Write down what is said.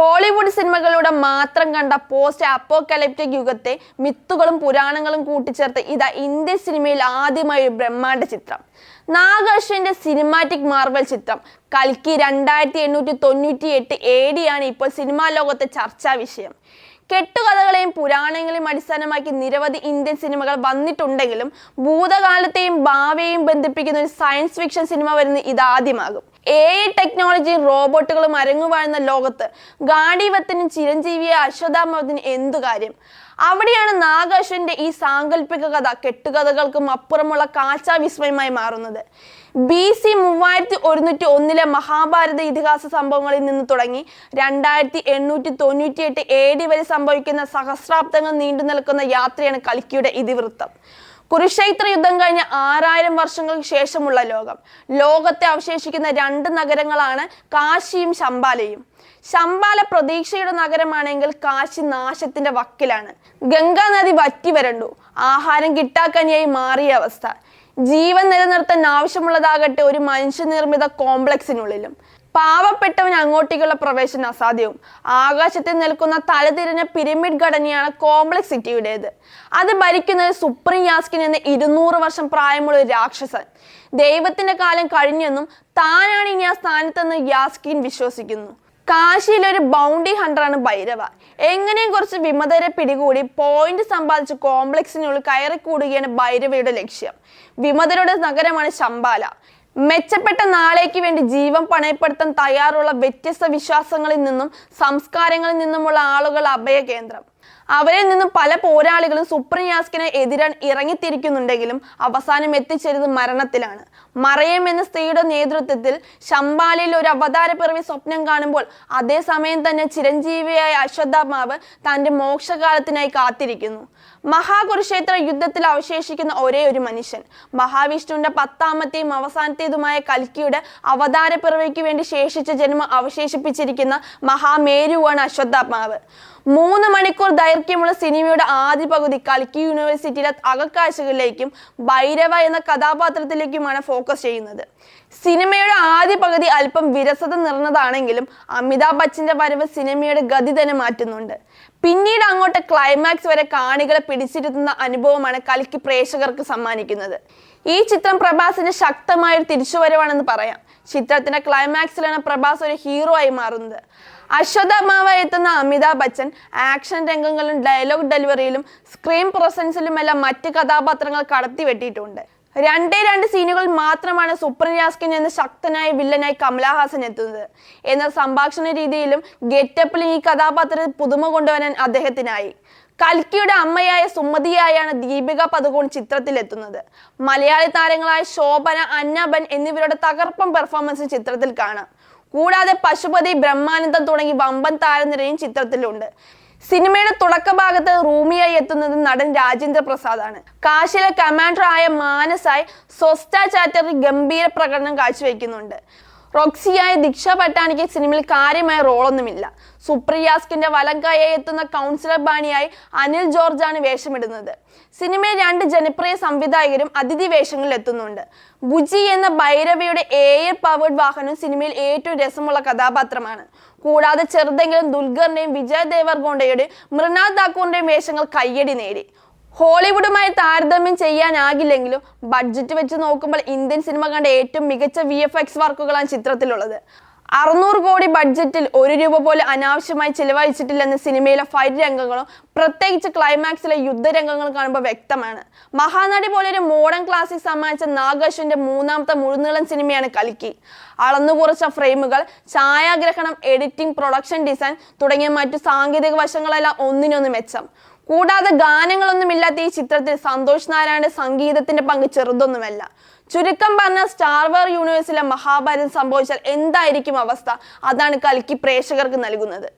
Hollywood സിനിമകളിലൂടെ മാത്രം കണ്ട post apocalyptic യുഗത്തെ മിത്തുകളും പുരാണങ്ങളും കൂട്ടിച്ചേർത്ത് ഇതാ ഇന്ത്യൻ സിനിമയിൽ ആദ്യമായി ഒരു ബ്രഹ്മാണ്ഡ ചിത്രം. നാഗർഷന്റെ സിനിമാറ്റിക് മാർവൽ ചിത്രം. കൽക്കി രണ്ടായിരത്തി എണ്ണൂറ്റി തൊണ്ണൂറ്റി എട്ട് എ ഇപ്പോൾ സിനിമാ ലോകത്തെ ചർച്ചാ വിഷയം. കെട്ടുകഥകളെയും പുരാണങ്ങളെയും അടിസ്ഥാനമാക്കി നിരവധി ഇന്ത്യൻ സിനിമകൾ വന്നിട്ടുണ്ടെങ്കിലും ഭൂതകാലത്തെയും ഭാവിയെയും ബന്ധിപ്പിക്കുന്ന ഒരു സയൻസ് ഫിക്ഷൻ സിനിമ വരുന്ന ഇതാദ്യമാകും. എ ഐ ടെക്നോളജി റോബോട്ടുകളും അരങ്ങുവാഴുന്ന ലോകത്ത് ഗാഡിവത്തിനും ചിരഞ്ജീവിയെ അശ്വതാമത്തിനും എന്തു കാര്യം? അവിടെയാണ് നാഗാശ്വന്റെ ഈ സാങ്കല്പിക കഥ കെട്ടുകഥകൾക്കും അപ്പുറമുള്ള കാഴ്ചാവിസ്മയമായി മാറുന്നത്. ബി സി മൂവായിരത്തി ഒരുന്നൂറ്റി ഒന്നിലെ മഹാഭാരത ഇതിഹാസ സംഭവങ്ങളിൽ നിന്ന് തുടങ്ങി രണ്ടായിരത്തി എണ്ണൂറ്റി തൊണ്ണൂറ്റി എട്ട് എ ഡി വരെ സംഭവിക്കുന്ന സഹസ്രാബ്ദങ്ങൾ നീണ്ടു നിൽക്കുന്ന യാത്രയാണ് കൽക്കിയുടെ ഇതിവൃത്തം. കുരുക്ഷേത്ര യുദ്ധം കഴിഞ്ഞ ആറായിരം വർഷങ്ങൾക്ക് ശേഷമുള്ള ലോകം. ലോകത്തെ അവശേഷിക്കുന്ന രണ്ട് നഗരങ്ങളാണ് കാശിയും ശമ്പാലയും ശമ്പാല പ്രതീക്ഷയുടെ നഗരമാണെങ്കിൽ കാശി നാശത്തിന്റെ വക്കിലാണ്. ഗംഗാ നദി വറ്റി വരണ്ടു. ആഹാരം കിട്ടാക്കനിയായി മാറിയ അവസ്ഥ. ജീവൻ നിലനിർത്താൻ ആവശ്യമുള്ളതാകട്ടെ ഒരു മനുഷ്യനിർമ്മിത കോംപ്ലക്സിനുള്ളിലും. പാവപ്പെട്ടവന് അങ്ങോട്ടേക്കുള്ള പ്രവേശനം അസാധ്യവും. ആകാശത്തിൽ നിൽക്കുന്ന തലതിരിഞ്ഞ പിരമിഡ് ഘടനയാണ് കോംപ്ലക്സ് സിറ്റിയുടേത് അത് ഭരിക്കുന്നത് സുപ്രീം യാസ്കിൻ എന്ന ഇരുന്നൂറ് വർഷം പ്രായമുള്ള ഒരു രാക്ഷസൻ. ദൈവത്തിന്റെ കാലം കഴിഞ്ഞെന്നും താനാണ് ഇനി ആ സ്ഥാനത്തെന്ന് യാസ്കിൻ വിശ്വസിക്കുന്നു. കാശിയിലെ ഒരു ബൗണ്ടി ഹണ്ടറാണ് ഭൈരവ. എങ്ങനെയും കുറച്ച് വിമതരെ പിടികൂടി പോയിന്റ് സമ്പാദിച്ച് കോംപ്ലക്സിനുള്ളിൽ കയറിക്കൂടുകയാണ് ഭൈരവയുടെ ലക്ഷ്യം. വിമതരുടെ നഗരമാണ് ശമ്പാല മെച്ചപ്പെട്ട നാളേക്ക് വേണ്ടി ജീവൻ പണയപ്പെടുത്താൻ തയ്യാറുള്ള വ്യത്യസ്ത വിശ്വാസങ്ങളിൽ നിന്നും സംസ്കാരങ്ങളിൽ നിന്നുമുള്ള ആളുകൾ അഭയ കേന്ദ്രം അവരിൽ നിന്നും പല പോരാളികളും സുപ്രിയാസ്കിന് എതിരാൻ ഇറങ്ങിത്തിരിക്കുന്നുണ്ടെങ്കിലും അവസാനം എത്തിച്ചേരുന്നത് മരണത്തിലാണ്. മറയം എന്ന സ്ത്രീയുടെ നേതൃത്വത്തിൽ ശമ്പാലയിൽ ഒരു അവതാര പിറവി സ്വപ്നം കാണുമ്പോൾ അതേസമയം തന്നെ ചിരഞ്ജീവിയായ അശ്വത്ഥാമാവ് തന്റെ മോക്ഷകാലത്തിനായി കാത്തിരിക്കുന്നു. മഹാകുരുക്ഷേത്ര യുദ്ധത്തിൽ അവശേഷിക്കുന്ന ഒരേ ഒരു മനുഷ്യൻ. മഹാവിഷ്ണുവിന്റെ പത്താമത്തെയും അവസാനത്തേതുമായ കൽക്കിയുടെ അവതാര പിറവിക്ക് വേണ്ടി ശേഷിച്ച ജന്മം അവശേഷിപ്പിച്ചിരിക്കുന്ന മഹാമേരുവാണ് അശ്വത്ഥാത്മാവ് മൂന്ന് മണിക്കൂർ ദൈർഘ്യമുള്ള സിനിമയുടെ ആദ്യ പകുതി കൽക്കി യൂണിവേഴ്സിറ്റിയിലെ അകക്കാഴ്ചകളിലേക്കും ഭൈരവ എന്ന കഥാപാത്രത്തിലേക്കുമാണ് ഫോക്കസ് ചെയ്യുന്നത്. സിനിമയുടെ ആദ്യ പകുതി അല്പം വിരസത നിറഞ്ഞതാണെങ്കിലും അമിതാഭ് ബച്ചന്റെ വരവ് സിനിമയുടെ ഗതി തന്നെ മാറ്റുന്നുണ്ട്. പിന്നീട് അങ്ങോട്ട് ക്ലൈമാക്സ് വരെ കാണികളെ പിടിച്ചിരുത്തുന്ന അനുഭവമാണ് കലിക്ക് പ്രേക്ഷകർക്ക് സമ്മാനിക്കുന്നത്. ഈ ചിത്രം പ്രഭാസിന്റെ ശക്തമായ ഒരു തിരിച്ചുവരവാണെന്ന് പറയാം. ചിത്രത്തിന്റെ ക്ലൈമാക്സിലാണ് പ്രഭാസ് ഒരു ഹീറോ ആയി മാറുന്നത്. അശ്വതമാവായി എത്തുന്ന അമിതാഭ് ബച്ചൻ ആക്ഷൻ രംഗങ്ങളിലും ഡയലോഗ് ഡെലിവറിയിലും സ്ക്രീൻ പ്രസൻസിലുമെല്ലാം മറ്റ് കഥാപാത്രങ്ങൾ കടത്തി വെട്ടിയിട്ടുണ്ട് രണ്ടേ രണ്ട് സീനുകൾ മാത്രമാണ് സൂപ്പർ യാസ്കിൻ എന്ന ശക്തനായ വില്ലനായി കമലഹാസൻ എത്തുന്നത്. എന്നാൽ സംഭാഷണ രീതിയിലും ഗെറ്റപ്പിലും ഈ കഥാപാത്രത്തിൽ പുതുമ കൊണ്ടുവരാൻ അദ്ദേഹത്തിനായി. കൽക്കിയുടെ അമ്മയായ സുമതിയായാണ് ദീപിക പതുകോൺ ചിത്രത്തിലെത്തുന്നത്. മലയാളി താരങ്ങളായ ശോഭന അന്നബൻ എന്നിവരുടെ തകർപ്പൻ പെർഫോമൻസ് ചിത്രത്തിൽ കാണാം. കൂടാതെ പശുപതി ബ്രഹ്മാനന്ദം തുടങ്ങി വമ്പൻ താരനിരയും ചിത്രത്തിലുണ്ട്. സിനിമയുടെ തുടക്കഭാഗത്ത് റൂമിയായി എത്തുന്നത് നടൻ രാജേന്ദ്ര പ്രസാദാണ്. കാശിലെ കമാൻഡർ ആയ മാനസായി സ്വസ്ഥ ചാറ്റർ ഗംഭീര പ്രകടനം കാഴ്ചവെക്കുന്നുണ്ട്. റോക്സിയായ ദീക്ഷ പട്ടാണിക്ക് സിനിമയിൽ കാര്യമായ റോളൊന്നുമില്ല. സുപ്രിയാസ്കിന്റെ വലങ്കായ എത്തുന്ന കൗൺസിലർ ബാണിയായി അനിൽ ജോർജാണ് വേഷമിടുന്നത്. സിനിമയിൽ രണ്ട് ജനപ്രിയ സംവിധായകരും അതിഥി വേഷങ്ങളിൽ എത്തുന്നുണ്ട്. ബുജി എന്ന ഭൈരവിയുടെ എയർ പവേർഡ് വാഹനം സിനിമയിൽ ഏറ്റവും രസമുള്ള കഥാപാത്രമാണ്. കൂടാതെ ചെറുതെങ്കിലും ദുൽഖറിന്റെയും വിജയ് ദേവർഗോണ്ടയുടെയും മൃണാൽ താക്കൂറിന്റെയും വേഷങ്ങൾ കയ്യടി നേടി. ഹോളിവുഡുമായി താരതമ്യം ചെയ്യാനാകില്ലെങ്കിലും ബഡ്ജറ്റ് വെച്ച് നോക്കുമ്പോൾ ഇന്ത്യൻ സിനിമ കണ്ട ഏറ്റവും മികച്ച വി എഫ് എക്സ് വർക്കുകളാണ് ചിത്രത്തിലുള്ളത്. അറുന്നൂറ് കോടി ബഡ്ജറ്റിൽ ഒരു രൂപ പോലും അനാവശ്യമായി ചിലവഴിച്ചിട്ടില്ലെന്ന് സിനിമയിലെ ഫൈറ്റ് രംഗങ്ങളും പ്രത്യേകിച്ച് ക്ലൈമാക്സിലെ യുദ്ധരംഗങ്ങളും കാണുമ്പോൾ വ്യക്തമാണ്. മഹാനടി പോലെ ഒരു മോഡേൺ ക്ലാസിക് സമ്മാനിച്ച നാഗേഷിന്റെ മൂന്നാമത്തെ മുഴുനീളം സിനിമയാണ് കലിക്കി അളന്നു കുറച്ച ഫ്രെയിമുകൾ ഛായാഗ്രഹണം എഡിറ്റിംഗ് പ്രൊഡക്ഷൻ ഡിസൈൻ തുടങ്ങിയ മറ്റു സാങ്കേതിക വശങ്ങളെല്ലാം ഒന്നിനൊന്ന് മെച്ചം. കൂടാതെ ഗാനങ്ങളൊന്നുമില്ലാത്ത ഈ ചിത്രത്തിൽ സന്തോഷ് നാരായണന്റെ സംഗീതത്തിന്റെ പങ്ക് ചെറുതൊന്നുമല്ല. ചുരുക്കം പറഞ്ഞ സ്റ്റാർ വാർ യൂണിവേഴ്സിലെ മഹാഭാരതം സംഭവിച്ചാൽ എന്തായിരിക്കും അവസ്ഥ? അതാണ് കൽക്കി പ്രേക്ഷകർക്ക് നൽകുന്നത്.